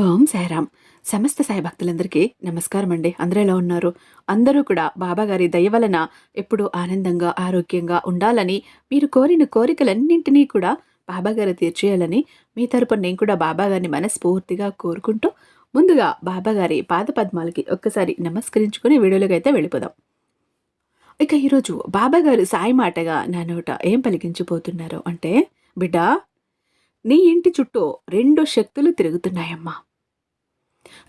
ఓం సాయిరామ్. సమస్త సాయి భక్తులందరికీ నమస్కారం అండి అందరూ ఎలా ఉన్నారు? అందరూ కూడా బాబాగారి దయ వలన ఎప్పుడూ ఆనందంగా ఆరోగ్యంగా ఉండాలని మీరు కోరిన కోరికలన్నింటినీ కూడా బాబాగారు తీర్చేయాలని మీ తరపున నేను కూడా బాబాగారిని మనస్ఫూర్తిగా కోరుకుంటూ ముందుగా బాబాగారి పాద పద్మాలకి ఒక్కసారి నమస్కరించుకుని వీడియోలోకి అయితే వెళ్ళిపోదాం. ఇక ఈరోజు బాబాగారు సాయి మాటగా నా నోట ఏం పలికించిపోతున్నారు అంటే బిడ్డా నీ ఇంటి చుట్టూ రెండు శక్తులు తిరుగుతున్నాయమ్మా.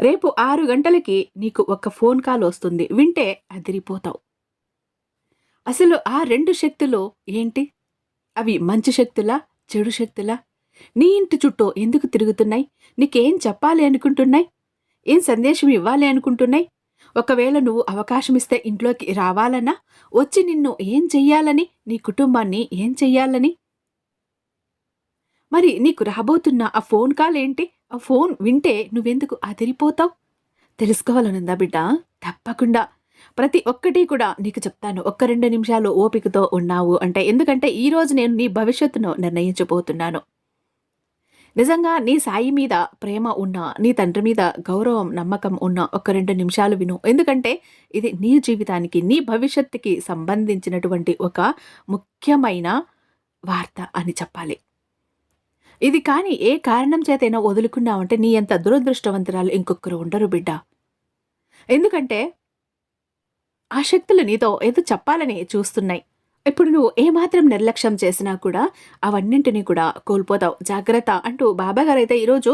రేపు ఆరు గంటలకి నీకు ఒక ఫోన్ కాల్ వస్తుంది. వింటే అదిరిపోతావు. అసలు ఆ రెండు శక్తులు ఏంటి? అవి మంచి శక్తులా? చెడు శక్తులా? నీ ఇంటి చుట్టూ ఎందుకు తిరుగుతున్నాయి? నీకేం చెప్పాలి అనుకుంటున్నాయి? ఏం సందేశం ఇవ్వాలి అనుకుంటున్నాయి? ఒకవేళ నువ్వు అవకాశం ఇస్తే ఇంట్లోకి రావాలన్నా వచ్చి నిన్ను ఏం చెయ్యాలని నీ కుటుంబాన్ని ఏం చెయ్యాలని మరి నీకు రాబోతున్న ఆ ఫోన్ కాల్ ఏంటి? ఆ ఫోన్ వింటే నువ్వెందుకు అదిరిపోతావు? తెలుసుకోవాలనుందా బిడ్డ? తప్పకుండా. ప్రతి ఒక్కటి కూడా నీకు చెప్తాను. ఒక్క రెండు నిమిషాలు ఓపికతో ఉన్నావు అంటే ఎందుకంటే ఈరోజు నేను నీ భవిష్యత్తును నిర్ణయించబోతున్నాను. నిజంగా నీ సాయి మీద ప్రేమ ఉన్న నీ తండ్రి మీద గౌరవం నమ్మకం ఉన్న ఒక రెండు నిమిషాలు విను. ఎందుకంటే ఇది నీ జీవితానికి నీ భవిష్యత్తుకి సంబంధించినటువంటి ఒక ముఖ్యమైన వార్త అని చెప్పాలి. ఇది కానీ ఏ కారణం చేతైనా వదులుకున్నావంటే నీ అంత దురదృష్టవంతురాలు ఇంకొకరు ఉండరు బిడ్డ. ఎందుకంటే ఆ శక్తులు నీతో ఏదో చెప్పాలని చూస్తున్నాయి. ఇప్పుడు నువ్వు ఏమాత్రం నిర్లక్ష్యం చేసినా కూడా అవన్నింటినీ కూడా కోల్పోతావు. జాగ్రత్త అంటూ బాబాగారు అయితే ఈరోజు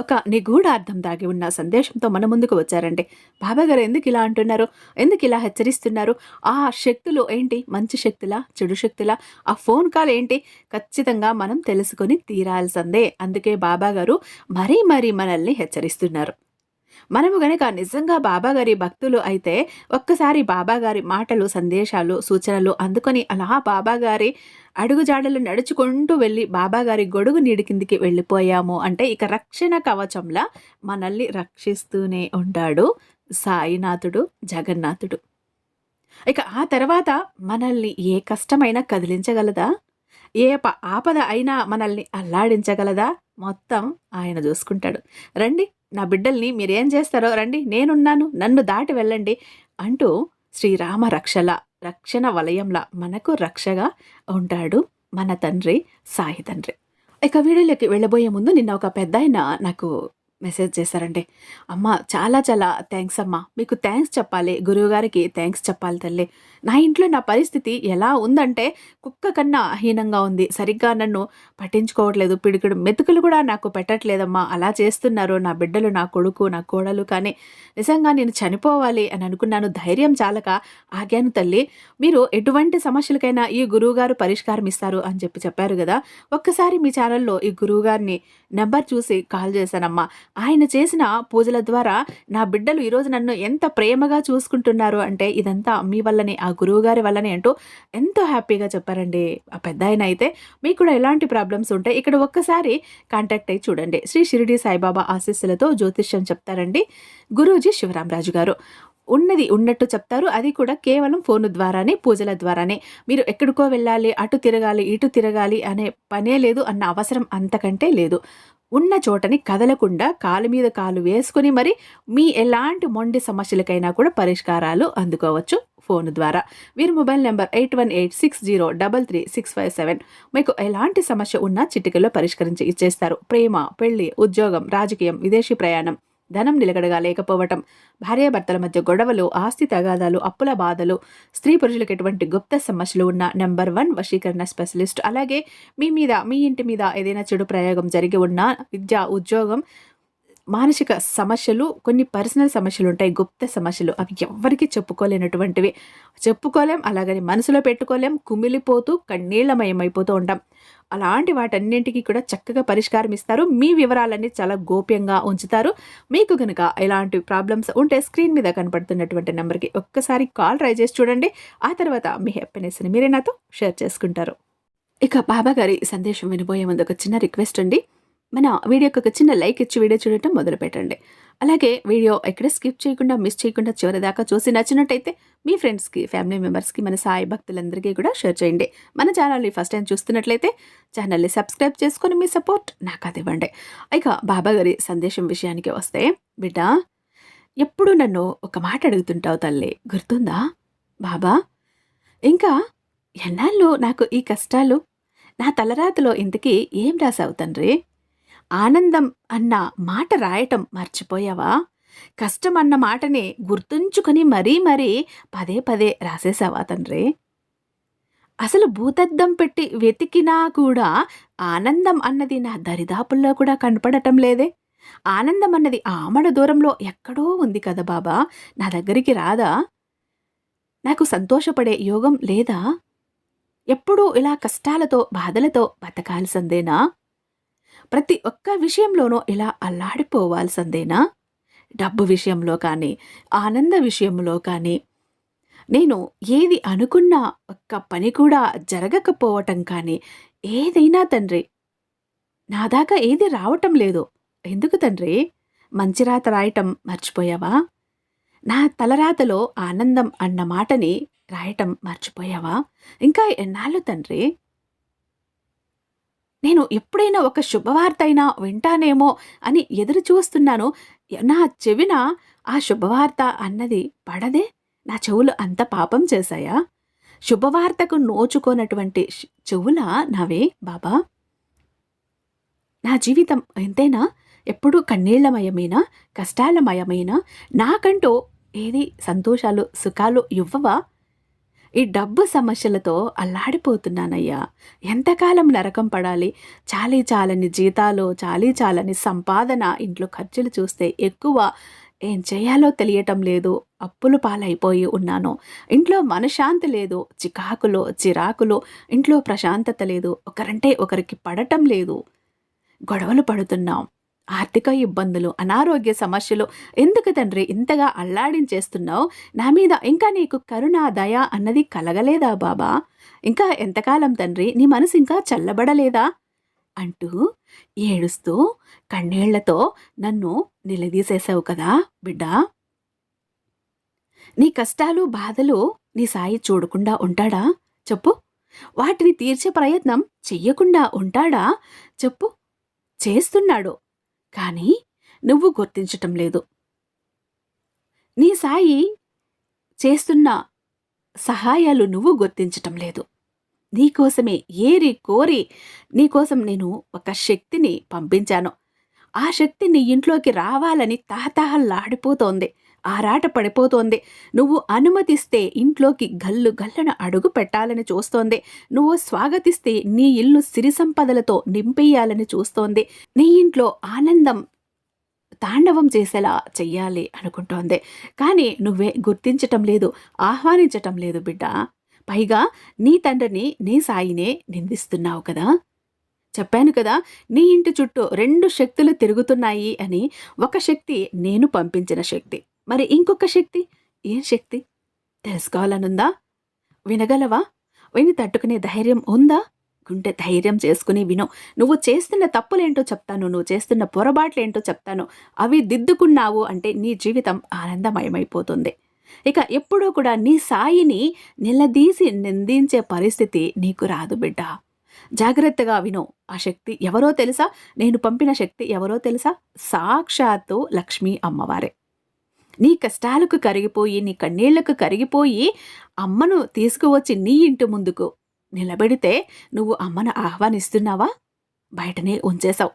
ఒక నిగూఢ అర్థం దాగి ఉన్న సందేశంతో మన ముందుకు వచ్చారండి. బాబాగారు ఎందుకు ఇలా అంటున్నారు? ఎందుకు ఇలా హెచ్చరిస్తున్నారు? ఆ శక్తులు ఏంటి? మంచి శక్తులా? చెడు శక్తులా? ఆ ఫోన్ కాల్ ఏంటి? ఖచ్చితంగా మనం తెలుసుకొని తీరాల్సిందే. అందుకే బాబాగారు మరీ మరీ మనల్ని హెచ్చరిస్తున్నారు. మనము గనక నిజంగా బాబాగారి భక్తులు అయితే ఒక్కసారి బాబాగారి మాటలు సందేశాలు సూచనలు అందుకొని అలా బాబాగారి అడుగుజాడలు నడుచుకుంటూ వెళ్ళి బాబాగారి గొడుగు నీడి కిందికి వెళ్ళిపోయాము అంటే ఇక రక్షణ కవచంలా మనల్ని రక్షిస్తూనే ఉంటాడు సాయినాథుడు జగన్నాథుడు. ఇక ఆ తర్వాత మనల్ని ఏ కష్టమైనా కదిలించగలదా? ఏ ఆపద అయినా మనల్ని అల్లాడించగలదా? మొత్తం ఆయన చూసుకుంటాడు. రండి నా బిడ్డల్ని మీరేం చేస్తారో రండి నేనున్నాను నన్ను దాటి వెళ్ళండి అంటూ శ్రీరామ రక్షల రక్షణ వలయంలా మనకు రక్షగా ఉంటాడు మన తండ్రి సాయి తండ్రి. ఇక వీడియోలోకి వెళ్ళబోయే ముందు నిన్న ఒక పెద్ద నాకు మెసేజ్ చేశారండి అమ్మ చాలా చాలా థ్యాంక్స్ అమ్మ. మీకు థ్యాంక్స్ చెప్పాలి. గురువుగారికి థ్యాంక్స్ చెప్పాలి తల్లి. నా ఇంట్లో నా పరిస్థితి ఎలా ఉందంటే కుక్క కన్నా హీనంగా ఉంది. సరిగ్గా నన్ను పట్టించుకోవట్లేదు. పిడికిడు మెతుకులు కూడా నాకు పెట్టట్లేదమ్మా. అలా చేస్తున్నారు నా బిడ్డలు నా కొడుకు నా కోడలు. కానీ నిజంగా నేను చనిపోవాలి అని అనుకున్నాను. ధైర్యం చాలక ఆగాను తల్లి. మీరు ఎటువంటి సమస్యలకైనా ఈ గురువుగారు పరిష్కారం ఇస్తారు అని చెప్పి చెప్పారు కదా. ఒక్కసారి మీ ఛానల్లో ఈ గురువుగారిని నెంబర్ చూసి కాల్ చేశానమ్మా. ఆయన చేసిన పూజల ద్వారా నా బిడ్డలు ఈరోజు నన్ను ఎంత ప్రేమగా చూసుకుంటున్నారు అంటే ఇదంతా మీ వల్లనే ఆ గురువు గారి వల్లనే అంటూ ఎంతో హ్యాపీగా చెప్పారండి. ఆ పెద్ద ఆయన అయితే మీకు కూడా ఎలాంటి ప్రాబ్లమ్స్ ఉంటాయి ఇక్కడ ఒక్కసారి కాంటాక్ట్ అయ్యి చూడండి. శ్రీ షిరిడి సాయిబాబా ఆశీస్సులతో జ్యోతిష్యం చెప్తారండి గురూజీ శివరామరాజు గారు. ఉన్నది ఉన్నట్టు చెప్తారు. అది కూడా కేవలం ఫోన్ ద్వారానే పూజల ద్వారానే. మీరు ఎక్కడికో వెళ్ళాలి అటు తిరగాలి ఇటు తిరగాలి అనే పనే లేదు అన్న అవసరం అంతకంటే లేదు. ఉన్న చోటని కదలకుండా కాలు మీద కాలు వేసుకుని మరి మీ ఎలాంటి మొండి సమస్యలకైనా కూడా పరిష్కారాలు అందుకోవచ్చు ఫోన్ ద్వారా. వీరి mobile number eight one eight six zero double three six five seven. మీకు ఎలాంటి సమస్య ఉన్నా చిటికల్లో పరిష్కరించి ఇచ్చేస్తారు. ప్రేమ పెళ్ళి ఉద్యోగం రాజకీయం విదేశీ ప్రయాణం. ధనం నిలకడగా లేకపోవటం భార్యాభర్తల మధ్య గొడవలు ఆస్తి తగాదాలు అప్పుల బాధలు స్త్రీ పురుషులకు ఎటువంటి గుప్త సమస్యలు ఉన్న నెంబర్ వన్ వశీకరణ స్పెషలిస్ట్. అలాగే మీ మీద మీ ఇంటి మీద ఏదైనా చెడు ప్రయోగం జరిగి ఉన్న విద్య ఉద్యోగం మానసిక సమస్యలు కొన్ని పర్సనల్ సమస్యలు ఉంటాయి గుప్త సమస్యలు అవి ఎవ్వరికీ చెప్పుకోలేనటువంటివి. చెప్పుకోలేం అలాగని మనసులో పెట్టుకోలేం కుమిలిపోతూ కన్నీళ్ళమయమైపోతూ ఉంటాం. అలాంటి వాటన్నింటికి కూడా చక్కగా పరిష్కారం ఇస్తారు. మీ వివరాలన్నీ చాలా గోప్యంగా ఉంచుతారు. మీకు కనుక ఎలాంటి ప్రాబ్లమ్స్ ఉంటే స్క్రీన్ మీద కనపడుతున్నటువంటి నెంబర్కి ఒక్కసారి కాల్ ట్రై చేసి చూడండి. ఆ తర్వాత మీ హ్యాపీనెస్ని మీరే నాతో షేర్ చేసుకుంటారు. ఇక బాబా గారి సందేశం వినిపోయే ముందు ఒక చిన్న రిక్వెస్ట్ అండి. మన వీడియోకి ఒక చిన్న లైక్ ఇచ్చి వీడియో చూడటం మొదలు పెట్టండి అలాగే వీడియో ఎక్కడ స్కిప్ చేయకుండా మిస్ చేయకుండా చివరి దాకా చూసి నచ్చినట్టయితే మీ ఫ్రెండ్స్కి ఫ్యామిలీ మెంబర్స్కి మన సాయి భక్తులందరికీ కూడా షేర్ చేయండి. మన ఛానల్ని ఫస్ట్ టైం చూస్తున్నట్లయితే ఛానల్ని సబ్స్క్రైబ్ చేసుకొని మీ సపోర్ట్ నాకు అది ఇవ్వండి. ఇక బాబా గారి సందేశం విషయానికి వస్తే బిడ్డ ఎప్పుడు నన్ను ఒక మాట అడుగుతుంటావు తల్లి? గుర్తుందా? బాబా ఇంకా ఎన్నాళ్ళు నాకు ఈ కష్టాలు? నా తలరాతలో ఇంతకీ ఏం రాసావు తండ్రి? ఆనందం అన్న మాట రాయటం మర్చిపోయావా? కష్టం అన్న మాటని గుర్తుంచుకొని మరీ మరీ పదే పదే రాసేసావా తండ్రి? అసలు భూతద్దం పెట్టి వెతికినా కూడా ఆనందం అన్నది నా దరిదాపుల్లో కూడా కనపడటం లేదే. ఆనందం అన్నది ఆమడ దూరంలో ఎక్కడో ఉంది కదా బాబా. నా దగ్గరికి రాదా? నాకు సంతోషపడే యోగం లేదా? ఎప్పుడూ ఇలా కష్టాలతో బాధలతో బతకాల్సిందేనా? ప్రతి ఒక్క విషయంలోనూ ఇలా అల్లాడిపోవాల్సిందేనా? డబ్బు విషయంలో కానీ ఆనంద విషయంలో కానీ. నేను ఏది అనుకున్నా ఒక్క పని కూడా జరగకపోవటం కానీ ఏదైనా తండ్రి. నా దాకా ఏది రావటం లేదు. ఎందుకు తండ్రి? మంచి రాత రాయటం మర్చిపోయావా? నా తలరాతలో ఆనందం అన్న మాటని రాయటం మర్చిపోయావా? ఇంకా ఎన్నాళ్ళు తండ్రి? నేను ఎప్పుడైనా ఒక శుభవార్త అయినా వింటానేమో అని ఎదురు చూస్తున్నాను. నా చెవిన ఆ శుభవార్త అన్నది పడదే? నా చెవులు అంత పాపం చేశాయా? శుభవార్తకు నోచుకోనటువంటి చెవుల నావే బాబా? నా జీవితం ఎంతైనా? ఎప్పుడూ కన్నీళ్ళమయమైనా? కష్టాలమయమైనా? నాకంటూ ఏది సంతోషాలు సుఖాలు ఇవ్వవా? ఈ డబ్బు సమస్యలతో అల్లాడిపోతున్నానయ్యా. ఎంతకాలం నరకం పడాలి? చాలీ చాలని జీతాలు చాలీ చాలని సంపాదన ఇంట్లో ఖర్చులు చూస్తే ఎక్కువ ఏం చేయాలో తెలియటం లేదు. అప్పులు పాలైపోయి ఉన్నాను. ఇంట్లో మనశ్శాంతి లేదు. చికాకులో చిరాకులో ఇంట్లో ప్రశాంతత లేదు. ఒకరంటే ఒకరికి పడటం లేదు. గొడవలు పడుతున్నాం. ఆర్థిక ఇబ్బందులు అనారోగ్య సమస్యలు ఎందుకు తండ్రి ఇంతగా అల్లాడించేస్తున్నావు నా మీద ఇంకా నీకు కరుణ దయ అన్నది కలగలేదా బాబా? ఇంకా ఎంతకాలం తండ్రి? నీ మనసు ఇంకా చల్లబడలేదా? అంటూ ఏడుస్తూ కన్నీళ్ళతో నన్ను నిలదీసేశావు కదా బిడ్డా. నీ కష్టాలు బాధలు నీ సాయి చూడకుండా ఉంటాడా? చెప్పు. వాటిని తీర్చే ప్రయత్నం చెయ్యకుండా ఉంటాడా? చెప్పు. చేస్తున్నాడు. కానీ నువ్వు గుర్తించటం లేదు. నీ సాయి చేస్తున్న సహాయాలు నువ్వు గుర్తించటం లేదు. నీకోసమే ఏరి కోరి నీకోసం నేను ఒక శక్తిని పంపించాను. ఆ శక్తి నీ ఇంట్లోకి రావాలని తహతహల్లాడిపోతోంది ఆరాట పడిపోతోంది. నువ్వు అనుమతిస్తే ఇంట్లోకి గల్లు గల్లన అడుగు పెట్టాలని చూస్తోంది. నువ్వు స్వాగతిస్తే నీ ఇల్లు సిరి సంపదలతో నింపేయాలని చూస్తోంది. నీ ఇంట్లో ఆనందం తాండవం చేసేలా చెయ్యాలి అనుకుంటోంది. కానీ నువ్వే గుర్తించటం లేదు ఆహ్వానించటం లేదు బిడ్డ. పైగా నీ తండ్రిని నీ సాయినే నిందిస్తున్నావు కదా. చెప్పాను కదా నీ ఇంటి చుట్టూ రెండు శక్తులు తిరుగుతున్నాయి అని ఒక శక్తి నేను పంపించిన శక్తి. మరి ఇంకొక శక్తి? ఏం శక్తి? తెలుసుకోవాలనుందా? వినగలవా? విని తట్టుకునే ధైర్యం ఉందా? గుండె ధైర్యం చేసుకుని విను. నువ్వు చేస్తున్న తప్పులేంటో చెప్తాను. నువ్వు చేస్తున్న పొరపాట్లేంటో చెప్తాను. అవి దిద్దుకున్నావు అంటే నీ జీవితం ఆనందమయమైపోతుంది. ఇక ఎప్పుడూ కూడా నీ సాయిని నిలదీసి నిందించే పరిస్థితి నీకు రాదు బిడ్డ. జాగ్రత్తగా విను. ఆ శక్తి ఎవరో తెలుసా? నేను పంపిన శక్తి ఎవరో తెలుసా? సాక్షాత్తు లక్ష్మీ అమ్మవారే. నీ కష్టాలకు కరిగిపోయి నీ కన్నీళ్ళకు కరిగిపోయి అమ్మను తీసుకువచ్చి నీ ఇంటి ముందుకు నిలబెడితే నువ్వు అమ్మను ఆహ్వానిస్తున్నావా? బయటనే ఉంచేశావు.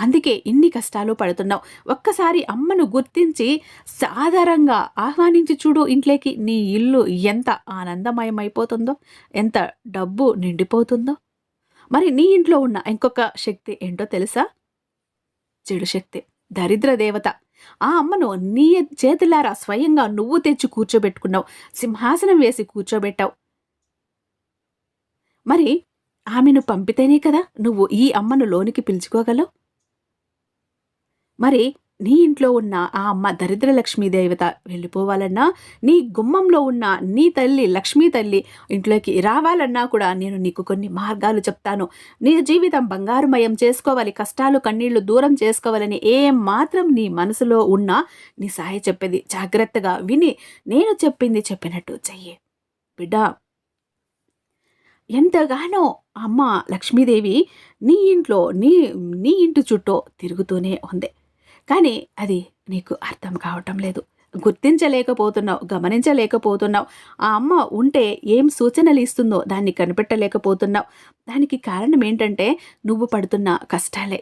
అందుకే ఇన్ని కష్టాలు పడుతున్నావు. ఒక్కసారి అమ్మను గుర్తించి సాధారణంగా ఆహ్వానించి చూడు ఇంట్లోకి నీ ఇల్లు ఎంత ఆనందమయమైపోతుందో ఎంత డబ్బు నిండిపోతుందో. మరి నీ ఇంట్లో ఉన్న ఇంకొక శక్తి ఏంటో తెలుసా? చెడు శక్తి దరిద్ర దేవత. ఆ అమ్మను నీ చేతులారా స్వయంగా నువ్వు తెచ్చి కూర్చోబెట్టుకున్నావు. సింహాసనం వేసి కూర్చోబెట్టావు. మరి ఆమెను పంపితేనే కదా నువ్వు ఈ అమ్మను లోనికి పిలుచుకోగలవు? మరి నీ ఇంట్లో ఉన్న ఆ అమ్మ దరిద్ర లక్ష్మీ దేవత వెళ్ళిపోవాలన్నా నీ గుమ్మంలో ఉన్న నీ తల్లి లక్ష్మీ తల్లి ఇంట్లోకి రావాలన్నా కూడా నేను నీకు కొన్ని మార్గాలు చెప్తాను. నీ జీవితం బంగారుమయం చేసుకోవాలి కష్టాలు కన్నీళ్ళు దూరం చేసుకోవాలని ఏం మాత్రం నీ మనసులో ఉన్నా నీ సాయి చెప్పేది జాగ్రత్తగా విని నేను చెప్పింది చెప్పినట్టు చెయ్యి. బిడ్డ ఎంతగానో అమ్మ లక్ష్మీదేవి నీ ఇంట్లో నీ నీ ఇంటి చుట్టూ తిరుగుతూనే ఉంది. కానీ అది నీకు అర్థం కావటం లేదు. గుర్తించలేకపోతున్నావు గమనించలేకపోతున్నావు. ఆ అమ్మ ఉంటే ఏం సూచనలు ఇస్తుందో దాన్ని కనిపెట్టలేకపోతున్నావు. దానికి కారణం ఏంటంటే నువ్వు పడుతున్న కష్టాలే.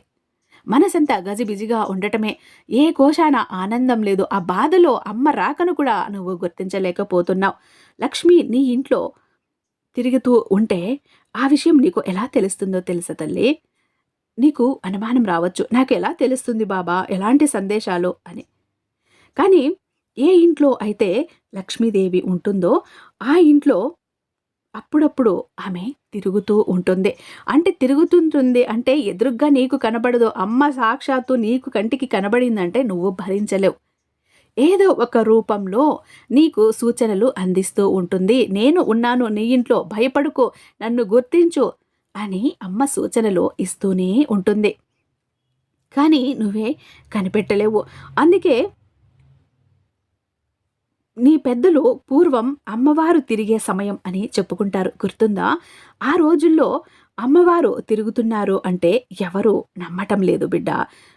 మనసంతా గజిబిజిగా ఉండటమే. ఏ కోశాన ఆనందం లేదు. ఆ బాధలో అమ్మ రాకను కూడా నువ్వు గుర్తించలేకపోతున్నావు. లక్ష్మి నీ ఇంట్లో తిరుగుతూ ఉంటే ఆ విషయం నీకు ఎలా తెలుస్తుందో తెలుసా తల్లి? నీకు అనుమానం రావచ్చు. నాకు ఎలా తెలుస్తుంది బాబా? ఎలాంటి సందేశాలు? అని. కానీ ఏ ఇంట్లో అయితే లక్ష్మీదేవి ఉంటుందో ఆ ఇంట్లో అప్పుడప్పుడు ఆమె తిరుగుతూ ఉంటుంది. అంటే తిరుగుతుంటుంది అంటే ఎదురుగ్గా నీకు కనబడదు. అమ్మ సాక్షాత్తు నీకు కంటికి కనబడిందంటే నువ్వు భరించలేవు. ఏదో ఒక రూపంలో నీకు సూచనలు అందిస్తూ ఉంటుంది. నేను ఉన్నాను నీ ఇంట్లో. భయపడుకో. నన్ను గుర్తించు. అని అమ్మ సూచనలు ఇస్తూనే ఉంటుంది. కానీ నువ్వే కనిపెట్టలేవు. అందుకే నీ పెద్దలు పూర్వం అమ్మవారు తిరిగే సమయం అని చెప్పుకుంటారు. గుర్తుందా? ఆ రోజుల్లో అమ్మవారు తిరుగుతున్నారు అంటే ఎవరు నమ్మటం లేదు బిడ్డ.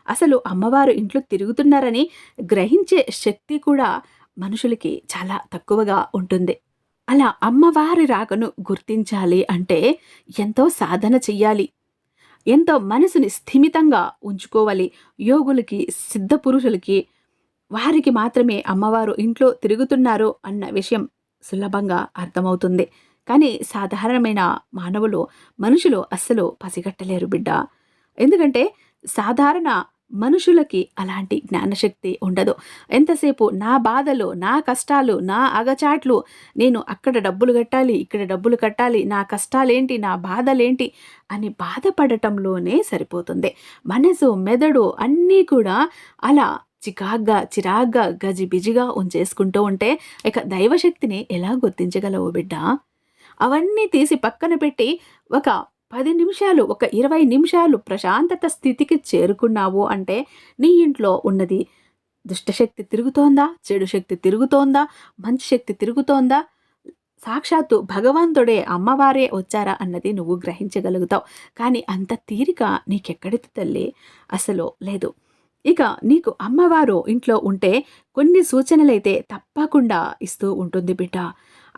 అసలు అమ్మవారు ఇంట్లో తిరుగుతున్నారని గ్రహించే శక్తి కూడా మనుషులకి చాలా తక్కువగా ఉంటుంది. అలా అమ్మవారి రాకను గుర్తించాలి అంటే ఎంతో సాధన చెయ్యాలి. ఎంతో మనసుని స్థిమితంగా ఉంచుకోవాలి. యోగులకి సిద్ధ పురుషులకి వారికి మాత్రమే అమ్మవారు ఇంట్లో తిరుగుతున్నారు అన్న విషయం సులభంగా అర్థమవుతుంది. కానీ సాధారణమైన మానవులు మనుషులు అస్సలు పసిగట్టలేరు బిడ్డ. ఎందుకంటే సాధారణ మనుషులకి అలాంటి జ్ఞానశక్తి ఉండదు. ఎంతసేపు నా బాధలు నా కష్టాలు నా అగచాట్లు నేను అక్కడ డబ్బులు కట్టాలి ఇక్కడ డబ్బులు కట్టాలి నా కష్టాలేంటి నా బాధలేంటి అని బాధపడటంలోనే సరిపోతుంది. మనసు మెదడు అన్నీ కూడా అలా చికాగ్గా చిరాగ్గా గజిబిజిగా ఉంచేసుకుంటూ ఉంటే ఇక దైవశక్తిని ఎలా గుర్తించగలవు బిడ్డ? అవన్నీ తీసి పక్కన పెట్టి ఒక పది నిమిషాలు ఒక ఇరవై నిమిషాలు ప్రశాంతత స్థితికి చేరుకున్నావు అంటే నీ ఇంట్లో ఉన్నది దుష్టశక్తి తిరుగుతోందా? చెడు శక్తి తిరుగుతోందా? మంచి శక్తి తిరుగుతోందా? సాక్షాత్తు భగవంతుడే అమ్మవారే వచ్చారా అన్నది నువ్వు గ్రహించగలుగుతావు. కానీ అంత తీరిక నీకెక్కడిది తల్లి? అసలు లేదు. ఇక నీకు అమ్మవారు ఇంట్లో ఉంటే కొన్ని సూచనలైతే తప్పకుండా ఇస్తూ ఉంటుంది బిడ్డ.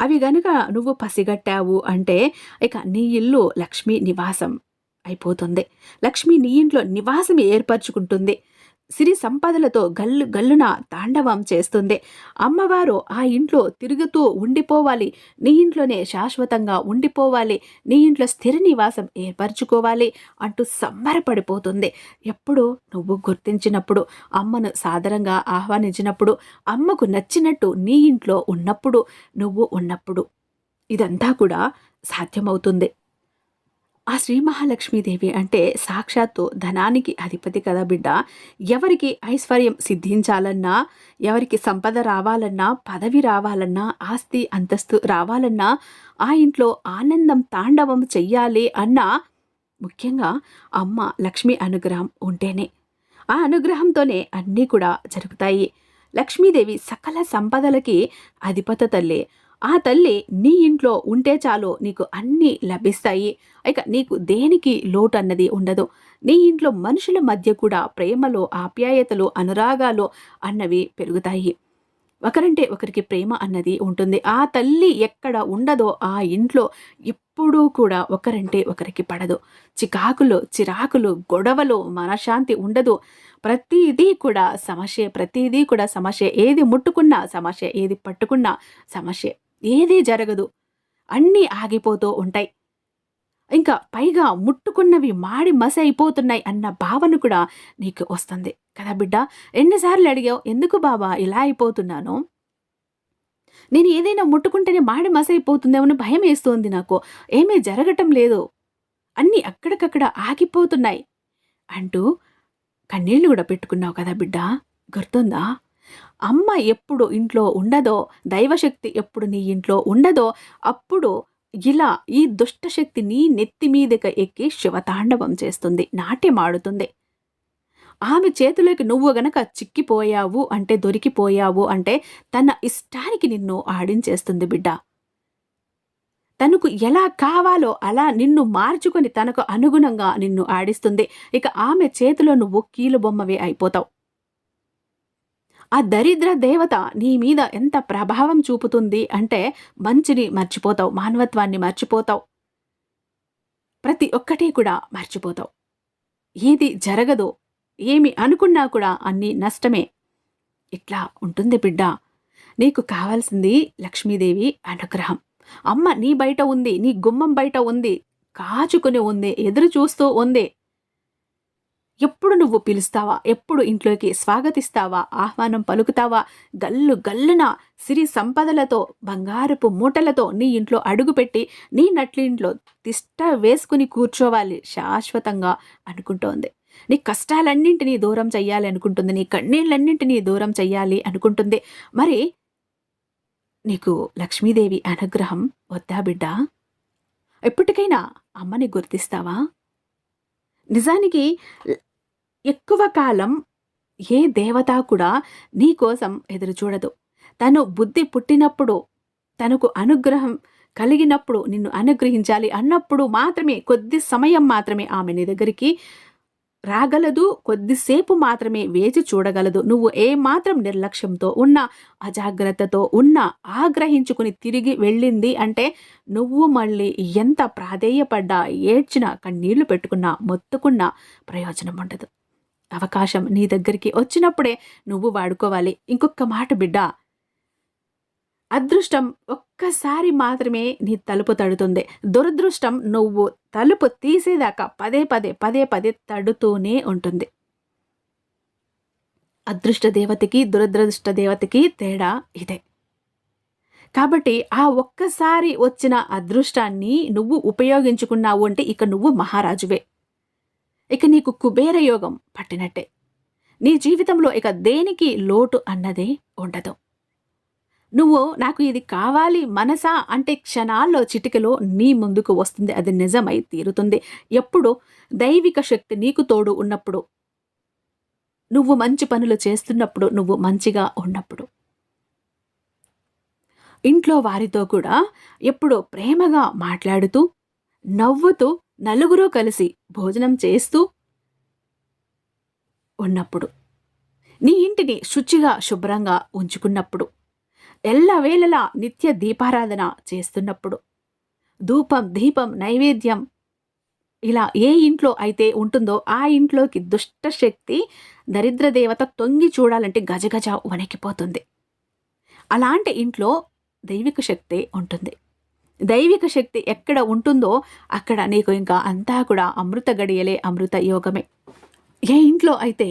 అవి గనుక నువ్వు పసిగట్టావు అంటే ఇక నీ ఇల్లు లక్ష్మీ నివాసం అయిపోతుంది. లక్ష్మి నీ ఇంట్లో నివాసం ఏర్పరచుకుంటుంది. సిరి సంపదలతో గల్లు గల్లున తాండవం చేస్తుంది. అమ్మవారు ఆ ఇంట్లో తిరుగుతూ ఉండిపోవాలి. నీ ఇంట్లోనే శాశ్వతంగా ఉండిపోవాలి. నీ ఇంట్లో స్థిర నివాసం ఏర్పరచుకోవాలి అంటూ సంబరపడిపోతుంది. ఎప్పుడు నువ్వు గుర్తించినప్పుడు అమ్మను సాదరంగా ఆహ్వానించినప్పుడు అమ్మకు నచ్చినట్టు నీ ఇంట్లో ఉన్నప్పుడు నువ్వు ఉన్నప్పుడు ఇదంతా కూడా సాధ్యమవుతుంది. ఆ శ్రీ మహాలక్ష్మీదేవి అంటే సాక్షాత్తు ధనానికి అధిపతి కదా బిడ్డ. ఎవరికి ఐశ్వర్యం సిద్ధించాలన్నా ఎవరికి సంపద రావాలన్నా పదవి రావాలన్నా ఆస్తి అంతస్తు రావాలన్నా ఆ ఇంట్లో ఆనందం తాండవం చెయ్యాలి అన్నా ముఖ్యంగా అమ్మ లక్ష్మి అనుగ్రహం ఉంటేనే. ఆ అనుగ్రహంతోనే అన్నీ కూడా జరుగుతాయి. లక్ష్మీదేవి సకల సంపదలకి అధిపత తల్లే. ఆ తల్లి నీ ఇంట్లో ఉంటే చాలు నీకు అన్నీ లభిస్తాయి. ఇక నీకు దేనికి లోటు అన్నది ఉండదు. నీ ఇంట్లో మనుషుల మధ్య కూడా ప్రేమలు ఆప్యాయతలు అనురాగాలు అన్నవి పెరుగుతాయి. ఒకరంటే ఒకరికి ప్రేమ అన్నది ఉంటుంది. ఆ తల్లి ఎక్కడ ఉండదో ఆ ఇంట్లో ఎప్పుడూ కూడా ఒకరంటే ఒకరికి పడదు. చికాకులు చిరాకులు గొడవలు మనశ్శాంతి ఉండదు. ప్రతిదీ కూడా సమస్య ప్రతిదీ కూడా సమస్య. ఏది ముట్టుకున్నా సమస్య ఏది పట్టుకున్నా సమస్య. ఏదీ జరగదు. అన్నీ ఆగిపోతూ ఉంటాయి. ఇంకా పైగా ముట్టుకున్నవి మాడి మసి అయిపోతున్నాయి అన్న భావన కూడా నీకు వస్తుంది. కదా బిడ్డ? ఎన్నిసార్లు అడిగావు? ఎందుకు బాబా ఇలా అయిపోతున్నాను? నేను ఏదైనా ముట్టుకుంటేనే మాడి మసి అయిపోతుందేమో భయం వేస్తోంది నాకు. ఏమీ జరగటం లేదు. అన్నీ అక్కడికక్కడ ఆగిపోతున్నాయి అంటూ కన్నీళ్ళు కూడా పెట్టుకున్నావు కదా బిడ్డ? గుర్తుందా? అమ్మ ఎప్పుడు ఇంట్లో ఉండదో దైవశక్తి ఎప్పుడు నీ ఇంట్లో ఉండదో అప్పుడు ఇలా ఈ దుష్టశక్తి నీ నెత్తి మీదకి ఎక్కి శివతాండవం చేస్తుంది నాట్యమాడుతుంది ఆమె చేతిలోకి నువ్వు గనక చిక్కిపోయావు అంటే దొరికిపోయావు అంటే తన ఇష్టానికి నిన్ను ఆడించేస్తుంది బిడ్డ. తనకు ఎలా కావాలో అలా నిన్ను మార్చుకొని తనకు అనుగుణంగా నిన్ను ఆడిస్తుంది. ఇక ఆమె చేతిలో నువ్వు కీలుబొమ్మవే అయిపోతావు. ఆ దరిద్ర దేవత నీ మీద ఎంత ప్రభావం చూపుతుంది అంటే మంచిని మర్చిపోతావు మానవత్వాన్ని మర్చిపోతావు. ప్రతి ఒక్కటి కూడా మర్చిపోతావు. ఏది జరగదో ఏమి అనుకున్నా కూడా అన్నీ నష్టమే. ఇట్లా ఉంటుంది బిడ్డ. నీకు కావాల్సింది లక్ష్మీదేవి అనుగ్రహం. అమ్మ నీ బయట ఉంది నీ గుమ్మం బయట ఉంది కాచుకుని ఉంది ఎదురు చూస్తూ ఉంది. ఎప్పుడు నువ్వు పిలుస్తావా? ఎప్పుడు ఇంట్లోకి స్వాగతిస్తావా? ఆహ్వానం పలుకుతావా? గల్లు గల్లున సిరి సంపదలతో బంగారపు మూటలతో నీ ఇంట్లో అడుగుపెట్టి నీ నట్లింట్లో తిష్ట వేసుకుని కూర్చోవాలి శాశ్వతంగా అనుకుంటోంది. నీ కష్టాలన్నింటినీ దూరం చెయ్యాలి అనుకుంటుంది. నీ కన్నీళ్ళన్నింటినీ దూరం చెయ్యాలి అనుకుంటుంది. మరి నీకు లక్ష్మీదేవి అనుగ్రహం వద్దా బిడ్డా? ఎప్పటికైనా అమ్మని గుర్తిస్తావా? నిజానికి ఎక్కువ కాలం ఏ దేవత కూడా నీ కోసం ఎదురు చూడదు. తను బుద్ధి పుట్టినప్పుడు తనకు అనుగ్రహం కలిగినప్పుడు నిన్ను అనుగ్రహించాలి అన్నప్పుడు మాత్రమే కొద్ది సమయం మాత్రమే ఆమె నీ దగ్గరికి రాగలదు కొద్దిసేపు మాత్రమే వేచి చూడగలదు. నువ్వు ఏమాత్రం నిర్లక్ష్యంతో ఉన్నా అజాగ్రత్తతో ఉన్నా ఆగ్రహించుకుని తిరిగి వెళ్ళింది అంటే నువ్వు మళ్ళీ ఎంత ప్రాధేయపడ్డా ఏడ్చినా కన్నీళ్ళు పెట్టుకున్నా మొత్తుకున్నా ప్రయోజనం ఉండదు. అవకాశం నీ దగ్గరికి వచ్చినప్పుడే నువ్వు వాడుకోవాలి. ఇంకొక మాట బిడ్డ అదృష్టం ఒక్కసారి మాత్రమే నీ తలుపు తడుతుంది. దురదృష్టం నువ్వు తలుపు తీసేదాకా పదే పదే పదే పదే తడుతూనే ఉంటుంది. అదృష్ట దేవతకి దురదృష్ట దేవతకి తేడా ఇదే. కాబట్టి ఆ ఒక్కసారి వచ్చిన అదృష్టాన్ని నువ్వు ఉపయోగించుకున్నావు అంటే ఇక నువ్వు మహారాజువే. ఇక నీకు కుబేర యోగం పట్టినట్టే. నీ జీవితంలో ఇక దేనికి లోటు అన్నదే ఉండదు. నువ్వు నాకు ఇది కావాలి మనసా అంటే క్షణాల్లో చిటికలో నీ ముందుకు వస్తుంది. అది నిజమై తీరుతుంది. ఎప్పుడు దైవిక శక్తి నీకు తోడు ఉన్నప్పుడు నువ్వు మంచి పనులు చేస్తున్నప్పుడు నువ్వు మంచిగా ఉన్నప్పుడు. ఇంట్లో వారితో కూడా ఎప్పుడో ప్రేమగా మాట్లాడుతూ నవ్వుతూ నలుగురు కలిసి భోజనం చేస్తూ ఉన్నప్పుడు నీ ఇంటిని శుచిగా శుభ్రంగా ఉంచుకున్నప్పుడు. ఎల్లవేళలా నిత్య దీపారాధన చేస్తున్నప్పుడు. ధూపం దీపం నైవేద్యం ఇలా ఏ ఇంట్లో అయితే ఉంటుందో ఆ ఇంట్లోకి దుష్ట శక్తి దరిద్ర దేవత తొంగి చూడాలంటే గజగజ వణికిపోతుంది. అలాంటి ఇంట్లో దైవిక శక్తి ఉంటుంది. దైవిక శక్తి ఎక్కడ ఉంటుందో అక్కడ నీకు ఇంకా అంతా కూడా అమృత గడియలే అమృత యోగమే. ఏ ఇంట్లో అయితే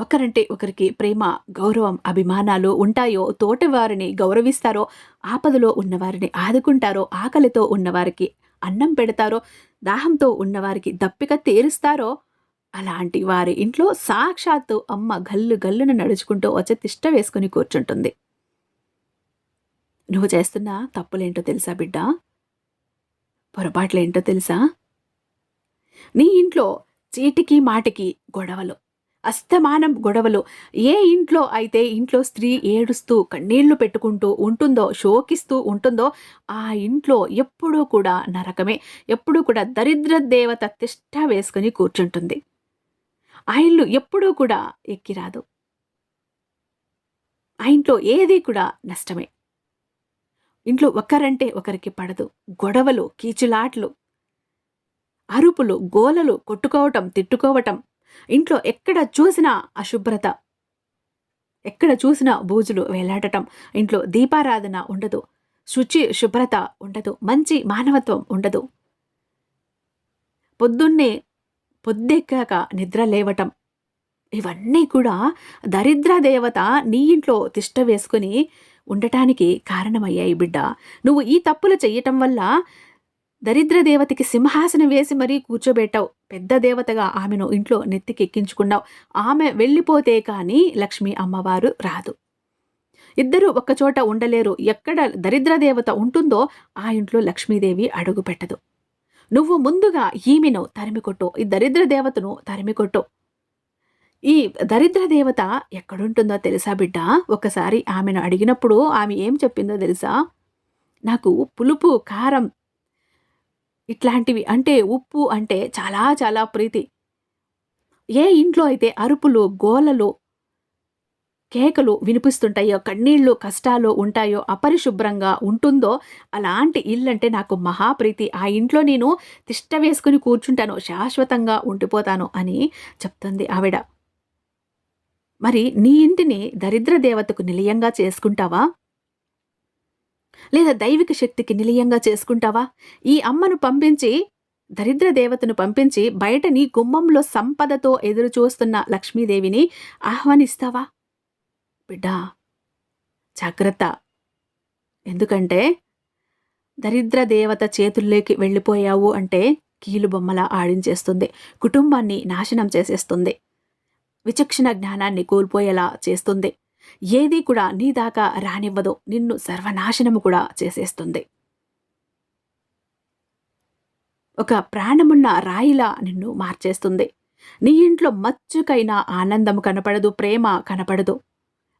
ఒకరంటే ఒకరికి ప్రేమ గౌరవం అభిమానాలు ఉంటాయో తోటవారిని గౌరవిస్తారో ఆపదలో ఉన్నవారిని ఆదుకుంటారో ఆకలితో ఉన్నవారికి అన్నం పెడతారో దాహంతో ఉన్నవారికి దప్పిక తీరుస్తారో అలాంటి వారి ఇంట్లో సాక్షాత్తు అమ్మ గల్లు గల్లును నడుచుకుంటూ వచ్చి తిష్ట వేసుకుని కూర్చుంటుంది. నువ్వు చేస్తున్న తప్పులేంటో తెలుసా బిడ్డ? పొరపాట్లేంటో తెలుసా? నీ ఇంట్లో చీటికి మాటికి గొడవలు అస్తమానం గొడవలు. ఏ ఇంట్లో అయితే ఇంట్లో స్త్రీ ఏడుస్తూ కన్నీళ్ళు పెట్టుకుంటూ ఉంటుందో శోకిస్తూ ఉంటుందో ఆ ఇంట్లో ఎప్పుడూ కూడా నరకమే. ఎప్పుడూ కూడా దరిద్ర దేవత తిష్ట వేసుకుని కూర్చుంటుంది. ఆ ఇల్లు ఎప్పుడూ కూడా ఎక్కిరాదు. ఆ ఇంట్లో ఏది కూడా నష్టమే. ఇంట్లో ఒకరంటే ఒకరికి పడదు. గొడవలు కీచులాట్లు అరుపులు గోలలు కొట్టుకోవటం తిట్టుకోవటం ఇంట్లో ఎక్కడ చూసినా అశుభ్రత ఎక్కడ చూసినా బూజులు వేలాడటం ఇంట్లో దీపారాధన ఉండదు శుచి శుభ్రత ఉండదు మంచి మానవత్వం ఉండదు. పొద్దున్నే పొద్దెక్కాక నిద్ర లేవటం ఇవన్నీ కూడా దరిద్ర దేవత నీ ఇంట్లో తిష్ట వేసుకుని ఉండటానికి కారణమయ్యాయి బిడ్డ. నువ్వు ఈ తప్పులు చెయ్యటం వల్ల దరిద్ర దేవతకి సింహాసనం వేసి మరీ కూర్చోబెట్టావు. పెద్ద దేవతగా ఆమెను ఇంట్లో నెత్తికెక్కించుకున్నావు. ఆమె వెళ్ళిపోతే కానీ లక్ష్మీ అమ్మవారు రాదు. ఇద్దరు ఒక్కచోట ఉండలేరు. ఎక్కడ దరిద్ర దేవత ఉంటుందో ఆ ఇంట్లో లక్ష్మీదేవి అడుగుపెట్టదు నువ్వు ముందుగా ఈమెను తరిమికొట్టు ఈ దరిద్ర దేవతను తరిమికొట్టు ఈ దరిద్ర దేవత ఎక్కడుంటుందో తెలుసా బిడ్డ? ఒకసారి ఆమెను అడిగినప్పుడు ఆమె ఏం చెప్పిందో తెలుసా? నాకు పులుపు కారం ఇట్లాంటివి అంటే ఉప్పు అంటే చాలా చాలా ప్రీతి. ఏ ఇంట్లో అయితే అరుపులు గోలలు కేకలు వినిపిస్తుంటాయో కన్నీళ్ళు కష్టాలు ఉంటాయో అపరిశుభ్రంగా ఉంటుందో అలాంటి ఇల్లంటే నాకు మహాప్రీతి ఆ ఇంట్లో నేను తిష్ట వేసుకుని కూర్చుంటాను శాశ్వతంగా ఉండిపోతాను అని చెప్తుంది ఆవిడ. మరి నీ ఇంటిని దరిద్ర దేవతకు నిలయంగా చేసుకుంటావా? లేదా దైవిక శక్తికి నిలయంగా చేసుకుంటావా? ఈ అమ్మను పంపించి దరిద్ర దేవతను పంపించి బయట నీ గుమ్మంలో సంపదతో ఎదురు చూస్తున్న లక్ష్మీదేవిని ఆహ్వానిస్తావా? బిడ్డా జాగ్రత్త. ఎందుకంటే దరిద్ర దేవత చేతుల్లోకి వెళ్ళిపోయావు అంటే కీలుబొమ్మలా ఆడించేస్తుంది కుటుంబాన్ని నాశనం చేసేస్తుంది విచక్షణ జ్ఞానాన్ని కోల్పోయేలా చేస్తుంది. ఏదీ కూడా నీ దాకా రానివ్వదు. నిన్ను సర్వనాశనము కూడా చేసేస్తుంది. ఒక ప్రాణమున్న రాయిలా నిన్ను మార్చేస్తుంది. నీ ఇంట్లో మచ్చుకైనా ఆనందం కనపడదు ప్రేమ కనపడదు.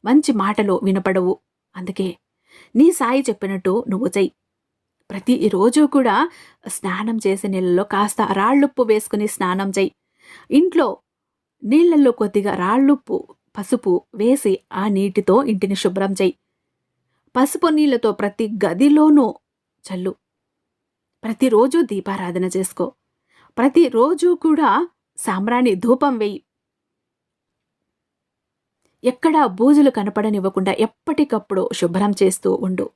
మంచి మాటలు వినపడవు. అందుకే నీ సాయి చెప్పినట్టు నువ్వు చెయ్యి. ప్రతిరోజు కూడా స్నానం చేసే నీళ్ళలో కాస్త రాళ్ళుప్పు వేసుకుని స్నానం చెయ్యి. ఇంట్లో నీళ్ళల్లో కొద్దిగా రాళ్ళుప్పు పసుపు వేసి ఆ నీటితో ఇంటిని శుభ్రం చెయ్యి పసుపు నీళ్ళతో ప్రతి గదిలోనూ చల్లు. ప్రతిరోజు దీపారాధన చేసుకో. ప్రతిరోజు కూడా సాంబ్రాణి ధూపం వేయి. ఎక్కడా బూజులు కనపడనివ్వకుండా ఎప్పటికప్పుడు శుభ్రం చేస్తూ ఉండు.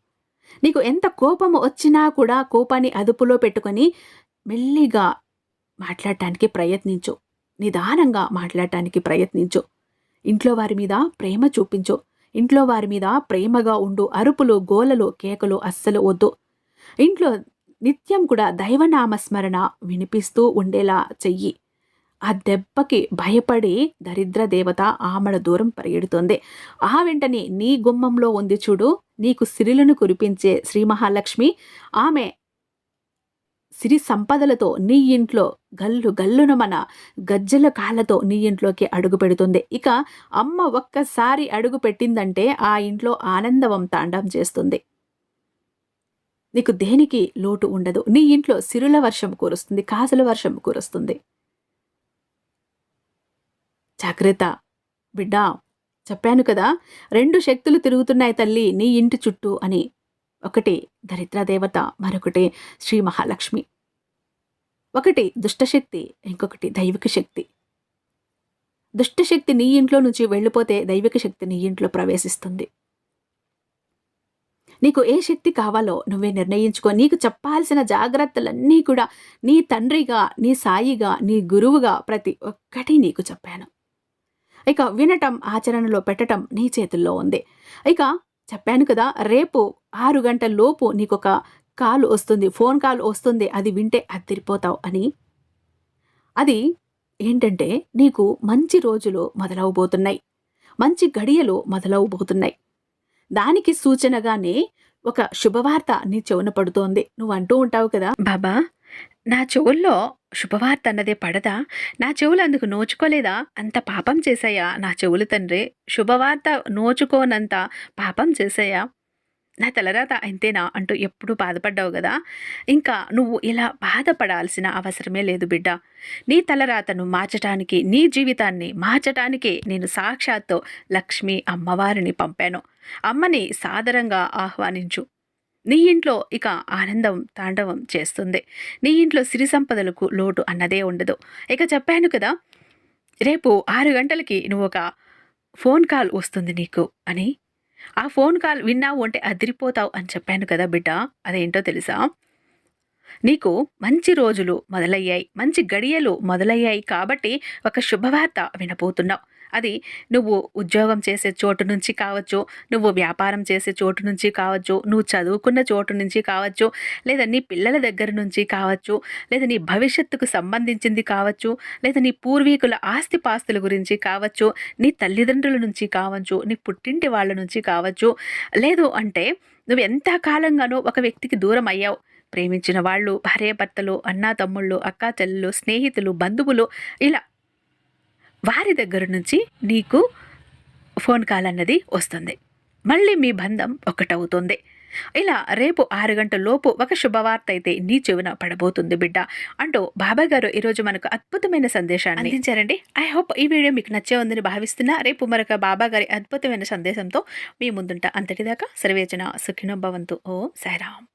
నీకు ఎంత కోపం వచ్చినా కూడా కోపాన్ని అదుపులో పెట్టుకొని మెల్లిగా మాట్లాడటానికి ప్రయత్నించు. నిదానంగా మాట్లాడటానికి ప్రయత్నించు. ఇంట్లో వారి మీద ప్రేమ చూపించు. ఇంట్లో వారి మీద ప్రేమగా ఉండు. అరుపులు గోలలు కేకలు అస్సలు వద్దు. ఇంట్లో నిత్యం కూడా దైవనామస్మరణ వినిపిస్తూ ఉండేలా చెయ్యి. ఆ దెబ్బకి భయపడి దరిద్ర దేవత ఆమెడ దూరం పరిగెడుతుంది. ఆ వెంటనే నీ గుమ్మంలో ఉంది చూడు. నీకు సిరిలను కురిపించే శ్రీ మహాలక్ష్మి. ఆమె సిరి సంపదలతో నీ ఇంట్లో గల్లు గల్లున మన గజ్జల కాళ్ళతో నీ ఇంట్లోకి అడుగు పెడుతుంది. ఇక అమ్మ ఒక్కసారి అడుగు పెట్టిందంటే ఆ ఇంట్లో ఆనందవం తాండం చేస్తుంది. నీకు దేనికి లోటు ఉండదు. నీ ఇంట్లో సిరుల వర్షం కురుస్తుంది కాసుల వర్షం కురుస్తుంది. జాగ్రత్త బిడ్డా చెప్పాను కదా రెండు శక్తులు తిరుగుతున్నాయి తల్లి నీ ఇంటి చుట్టూ అని ఒకటి దరిద్రదేవత మరొకటి శ్రీ మహాలక్ష్మి. ఒకటి దుష్టశక్తి ఇంకొకటి దైవిక శక్తి. దుష్టశక్తి నీ ఇంట్లో నుంచి వెళ్ళిపోతే దైవిక శక్తి నీ ఇంట్లో ప్రవేశిస్తుంది. నీకు ఏ శక్తి కావాలో నువ్వే నిర్ణయించుకో. నీకు చెప్పాల్సిన జాగ్రత్తలన్నీ కూడా నీ తండ్రిగా నీ సాయిగా నీ గురువుగా ప్రతి ఒక్కటి నీకు చెప్పాను. ఇక వినటం ఆచరణలో పెట్టటం నీ చేతుల్లో ఉంది. ఇక చెప్పాను కదా రేపు ఆరు గంటల్లోపు నీకొక కాల్ వస్తుంది ఫోన్ కాల్ వస్తుంది అది వింటే అద్దరిపోతావు అని. అది ఏంటంటే నీకు మంచి రోజులు మొదలవబోతున్నాయి. మంచి గడియలు మొదలవబోతున్నాయి. దానికి సూచనగానే ఒక శుభవార్త నీ చెవున పడుతోంది. నువ్వు అంటూ ఉంటావు కదా. బాబా నా చెవుల్లో శుభవార్త అన్నదే పడదా? నా చెవులు అందుకు నోచుకోలేదా? అంత పాపం చేశాయా నా చెవులు తండ్రి? శుభవార్త నోచుకోనంత పాపం చేశాయా? నా తలరాత అంతేనా అంటూ ఎప్పుడూ బాధపడ్డావు కదా? ఇంకా నువ్వు ఇలా బాధపడాల్సిన అవసరమే లేదు బిడ్డ. నీ తలరాతను మార్చటానికి నీ జీవితాన్ని మార్చటానికి నేను సాక్షాత్తు లక్ష్మి అమ్మవారిని పంపాను. అమ్మని సాదరంగా ఆహ్వానించు. నీ ఇంట్లో ఇక ఆనందం తాండవం చేస్తుంది. నీ ఇంట్లో సిరి సంపదలకు లోటు అన్నదే ఉండదు. ఇక చెప్పాను కదా రేపు ఆరు గంటలకి నువ్వు ఒక ఫోన్ కాల్ వస్తుంది నీకు అని ఆ ఫోన్ కాల్ విన్నావు అంటే అదిరిపోతావు అని చెప్పాను కదా బిడ్డ. అదేంటో తెలుసా? నీకు మంచి రోజులు మొదలయ్యాయి మంచి గడియలు మొదలయ్యాయి కాబట్టి ఒక శుభవార్త వినపోతున్నావు అది నువ్వు ఉద్యోగం చేసే చోటు నుంచి కావచ్చు నువ్వు వ్యాపారం చేసే చోటు నుంచి కావచ్చు నువ్వు చదువుకున్న చోటు నుంచి కావచ్చు లేదా నీ పిల్లల దగ్గర నుంచి కావచ్చు లేదా నీ భవిష్యత్తుకు సంబంధించింది కావచ్చు లేదా నీ పూర్వీకుల ఆస్తిపాస్తుల గురించి కావచ్చు నీ తల్లిదండ్రుల నుంచి కావచ్చు నీ పుట్టింటి వాళ్ళ నుంచి కావచ్చు. లేదు అంటే నువ్వు ఎంత కాలంగానో ఒక వ్యక్తికి దూరం అయ్యావు. ప్రేమించిన వాళ్ళు భార్యాభర్తలు అన్నా తమ్ముళ్ళు అక్కా చెల్లెలు స్నేహితులు బంధువులు ఇలా వారి దగ్గర నుంచి నీకు ఫోన్ కాల్ అన్నది వస్తుంది. మళ్ళీ మీ బంధం ఒకటవుతుంది ఇలా రేపు ఆరు గంటల లోపు ఒక శుభవార్త అయితే నీ చెవిన పడబోతుంది బిడ్డ. అంటూ బాబాయ్ గారు ఈరోజు మనకు అద్భుతమైన సందేశాన్ని అందించారండి. ఐ హోప్ ఈ వీడియో మీకు నచ్చే ఉందని భావిస్తున్నా. రేపు మరొక బాబా గారి అద్భుతమైన సందేశంతో మీ ముందుంటా. అంతటిదాకా సర్వేచన సుఖినో భవంతు. ఓం సాయిరామ్.